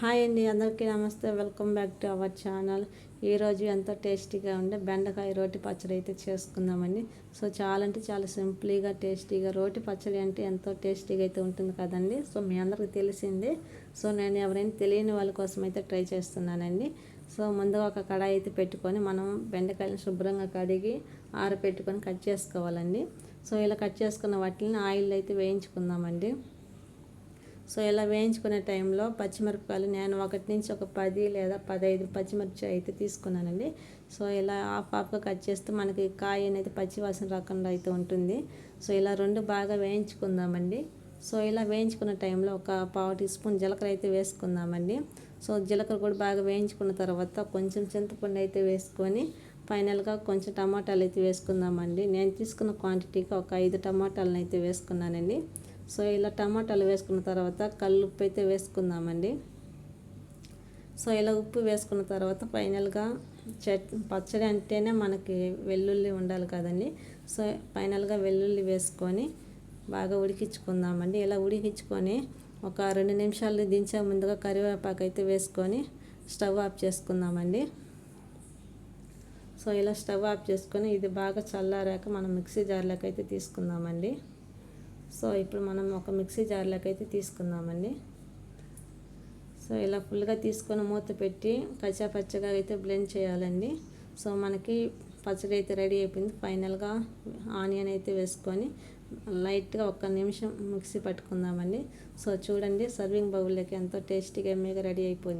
Hi అండి అందరికీ నమస్తే. Welcome back to our channel. ఈరోజు ఎంతో టేస్టీగా ఉండే బెండకాయ రోటి పచ్చడి అయితే చేసుకుందామండి. సో చాలా అంటే చాలా సింపుల్గా టేస్టీగా రోటి పచ్చడి అంటే ఎంతో టేస్టీగా అయితే ఉంటుంది కదండి. సో మీ అందరికీ తెలిసిందే. సో నేను ఎవరైనా తెలియని వాళ్ళ కోసం అయితే ట్రై చేస్తున్నానండి. సో ముందుగా ఒక కడాయి అయితే పెట్టుకొని మనం బెండకాయలను శుభ్రంగా కడిగి ఆరపెట్టుకొని కట్ చేసుకోవాలండి. సో ఇలా కట్ చేసుకున్న వాటిని ఆయిల్ అయితే వేయించుకుందామండి. సో ఇలా వేయించుకునే టైంలో పచ్చిమిరపకాయలు నేను ఒకటి నుంచి ఒక పది లేదా పదహైదు పచ్చిమిర్చి అయితే తీసుకున్నానండి. సో ఇలా హాఫ్ హాఫ్గా కట్ చేస్తే మనకి కాయ అనేది పచ్చి వాసన రాకుండా అయితే ఉంటుంది. సో ఇలా రెండు బాగా వేయించుకుందామండి. సో ఇలా వేయించుకున్న టైంలో ఒక పావు టీ స్పూన్ జీలకర్ర అయితే వేసుకుందామండి. సో జీలకర్ర కూడా బాగా వేయించుకున్న తర్వాత కొంచెం చింతపండు అయితే వేసుకొని ఫైనల్గా కొంచెం టమాటాలు అయితే వేసుకుందామండి. నేను తీసుకున్న క్వాంటిటీకి ఒక ఐదు టమాటాలను అయితే వేసుకున్నానండి. సో ఇలా టమాటాలు వేసుకున్న తర్వాత కళ్ళు ఉప్పు అయితే వేసుకుందామండి. సో ఇలా ఉప్పు వేసుకున్న తర్వాత ఫైనల్గా చట్ పచ్చడి అంటేనే మనకి వెల్లుల్లి ఉండాలి కదండి. సో ఫైనల్గా వెల్లుల్లి వేసుకొని బాగా ఉడికించుకుందామండి. ఇలా ఉడికించుకొని ఒక రెండు నిమిషాలు దించే ముందుగా కరివేపాకు అయితే వేసుకొని స్టవ్ ఆఫ్ చేసుకుందామండి. సో ఇలా స్టవ్ ఆఫ్ చేసుకొని ఇది బాగా చల్లారాక మనం మిక్సీ జార్లోకి అయితే తీసుకుందామండి. సో ఇప్పుడు మనం ఒక మిక్సీ జార్లోకి అయితే తీసుకుందామండి. సో ఇలా ఫుల్గా తీసుకొని మూత పెట్టి పచ్చగా అయితే బ్లెండ్ చేయాలండి. సో మనకి పచ్చడి అయితే రెడీ అయిపోయింది. ఫైనల్గా ఆనియన్ అయితే వేసుకొని లైట్గా ఒక్క నిమిషం మిక్సీ పట్టుకుందామండి. సో చూడండి సర్వింగ్ బౌల్లోకి ఎంతో టేస్టీగా మీకు రెడీ అయిపోయింది.